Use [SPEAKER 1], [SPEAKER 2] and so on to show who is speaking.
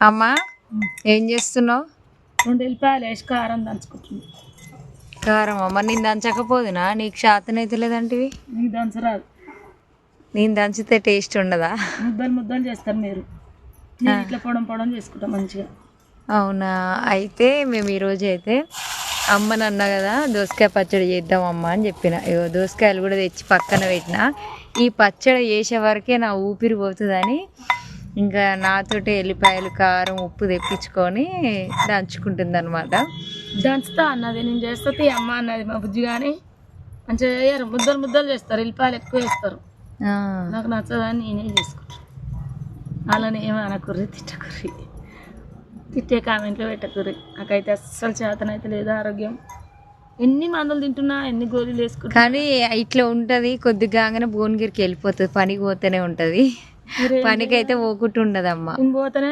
[SPEAKER 1] అమ్మా ఏం చేస్తున్నావు?
[SPEAKER 2] రెండు వెళ్ళిపోయాలి వేసి కారం దంచుకుంటుంది
[SPEAKER 1] కారం అమ్మ నేను దంచకపోదునా? నీకు శాతనైతే లేదంటివి?
[SPEAKER 2] నీకు దంచరాదు.
[SPEAKER 1] నేను దంచితే టేస్ట్ ఉండదా?
[SPEAKER 2] ముద్దలు ముద్దలు చేస్తారు మీరు. నేను ఇట్లా పొడం పొడం చేసుకుంటాం మంచిగా.
[SPEAKER 1] అవునా? అయితే మేము ఈరోజు అయితే అమ్మని అన్నా కదా దోసకాయ పచ్చడి చేద్దాం అమ్మ అని చెప్పిన. ఇగో దోసకాయలు కూడా తెచ్చి పక్కన పెట్టిన. ఈ పచ్చడి చేసే వరకే నా ఊపిరి పోతుందని ఇంకా నాతోటి ఎల్లిపాయలు కారం ఉప్పు తెప్పించుకొని దంచుకుంటుంది అనమాట
[SPEAKER 2] దంచుతా అన్నది నేను చేస్తా తీ అమ్మ అన్నది మా బుజ్జి కానీ మంచిగా చేయరు ముద్దలు ముద్దలు చేస్తారు వెళ్ళిపాయలు ఎక్కువ వేస్తారు నాకు నచ్చదని నేనే చేసుకుంటాను అలానే ఏమో అనకుర్రి తిట్టకుర్రి తిట్టే కామెంట్లో పెట్టకుర్రి నాకైతే అస్సలు చేతనైతే లేదు ఆరోగ్యం. ఎన్ని మందులు తింటున్నా ఎన్ని గోళీలు వేసుకుంటా
[SPEAKER 1] కానీ ఇట్లా ఉంటుంది కొద్దిగా భువనగిరికి వెళ్ళిపోతుంది పనికి పోతేనే ఉంటుంది. పనికైతే
[SPEAKER 2] నేను పోతేనే